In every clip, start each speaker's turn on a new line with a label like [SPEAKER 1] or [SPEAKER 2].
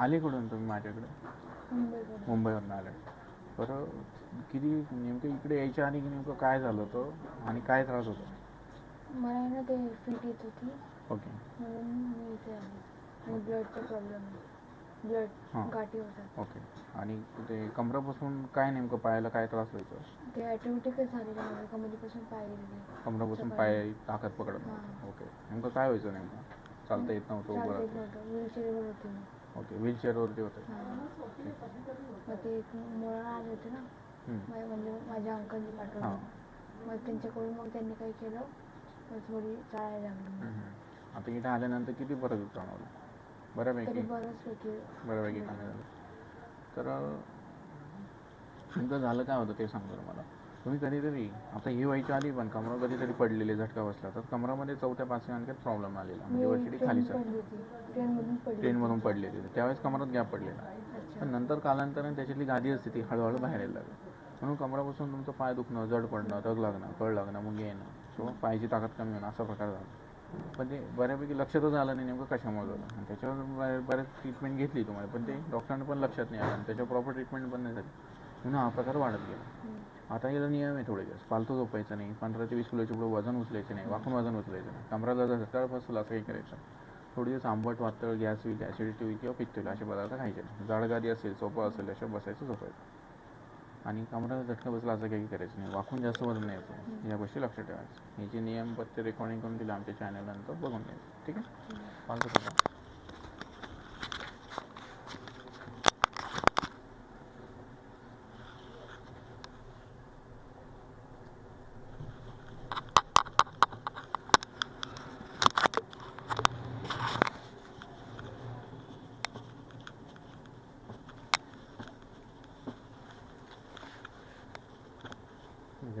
[SPEAKER 1] आले कुठून तुम्ही माझ्याकडे? मुंबईवरून. आले. बरं किती नेमकं इकडे यायच्या आधी नेमकं काय झालं होतं आणि काय त्रास होता?
[SPEAKER 2] मला ना ते फिट येत होती.
[SPEAKER 1] ओके.
[SPEAKER 2] म्हणून मी इथे आले. आणि ब्लडचा प्रॉब्लेम ब्लड. गाठी होतात.
[SPEAKER 1] ओके. आणि ते कमरापासून काय नेमकं पायाला काय त्रास व्हायचं?
[SPEAKER 2] ते ॲटोमॅटिकच झालेलं माझ्या कमरेपासून पाय गेलेले.
[SPEAKER 1] कमरापासून. पाय ताकद पकडत. ओके. नेमकं काय व्हायचं नेमकं? चालता येत नव्हतं उभं
[SPEAKER 2] व्हीलचेअरवर होते.
[SPEAKER 1] ओके व्हीलचेअरवरती होते.
[SPEAKER 2] मग ते एक मुळा आले होते ना.
[SPEAKER 1] हम्म.
[SPEAKER 2] म्हणजे माझ्या अंकलनी
[SPEAKER 1] हां.
[SPEAKER 2] पाठवलं मग त्यांच्याकडून मग त्यांनी काय केलं. मग थोडी चालायला लागली.
[SPEAKER 1] हम्म. आता इथे आल्यानंतर किती फरक जाणवला बऱ्यापैकी.
[SPEAKER 2] तरी बरंच पैकी
[SPEAKER 1] बऱ्यापैकी कमी झालं? तर अं, नेमकं झालं काय होतं ते सांगा बरं मला. तुम्ही कधीतरी आता ही व्हायच्या आधी पण कमरा कधीतरी पडलेले झटका बसला तर कमरामध्ये चौथ्या पाचव्या अंकात प्रॉब्लेम आलेला. म्हणजे
[SPEAKER 2] मी
[SPEAKER 1] वरती खाली
[SPEAKER 2] ट्रेन
[SPEAKER 1] सर.
[SPEAKER 2] ट्रेनमधून
[SPEAKER 1] ट्रेनमधून पडलेली त्यावेळेस कमरात गॅप पडलेला. पण नंतर कालांतराने त्याच्यातली गादी असते ती हळूहळू बाहेर यायला लागली. म्हणून कमरापासून तुमचं पाय दुखणं जड पडणं तग लागणं कळ लागणं मग येणं किंवा पायाची ताकद कमी होणं असा प्रकार झाला. पण ते बऱ्यापैकी लक्षातच आलं नाही नेमकं कशामुळे झालं. आणि त्याच्यावर बऱ्या- बऱ्याच ट्रीटमेंट घेतली तुम्हाला. पण ते डॉक्टरांना पण लक्षात नाही आलं आणि त्याच्यावर प्रॉपर ट्रीटमेंट पण नाही झाली. म्हणून हा प्रकार वाढत गेला. आता याला नियम आहे थोडे जास्त फालतू झोपायचं नाही पंधरा ते वीस किलोच्या पुढे वजन उचलायचं नाही वाकून वजन उचलायचं नाही. कमराला जर झटका बसलं असं काही करायचं थोडी दिवस आंबट वातळ गॅस होईल ॲसिडिटी होईल किंवा पित्त होईल असे पदार्थ खायचे नाही. जाडगादी असेल सोपं असेल अशा बसायचं झोपायचं. आणि कमराला झटका बसला असं काही करायचं नाही. वाकून जास्त वजन नाही येतो या गोष्टी लक्षात ठेवायचं हे जे नियम पत्ते रेकॉर्डिंग करून दिलं आमच्या चॅनलनंतर बघून घ्यायचं. ठीक आहे? फालतू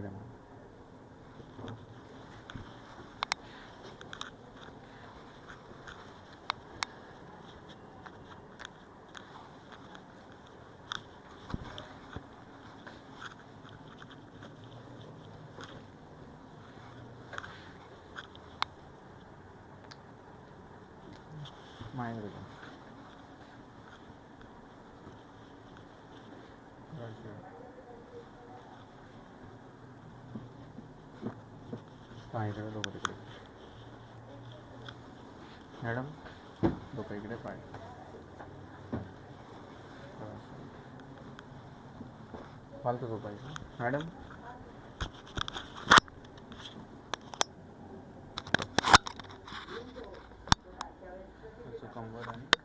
[SPEAKER 1] झोपा. इकडे मग. माझ्याकडे जा. अच्छा. पायकडे डोकं तिकडे मॅडम डोकं इकडे पाय फालतू झोपायचं मॅडम असं कंबर आणि दोन्ही पाय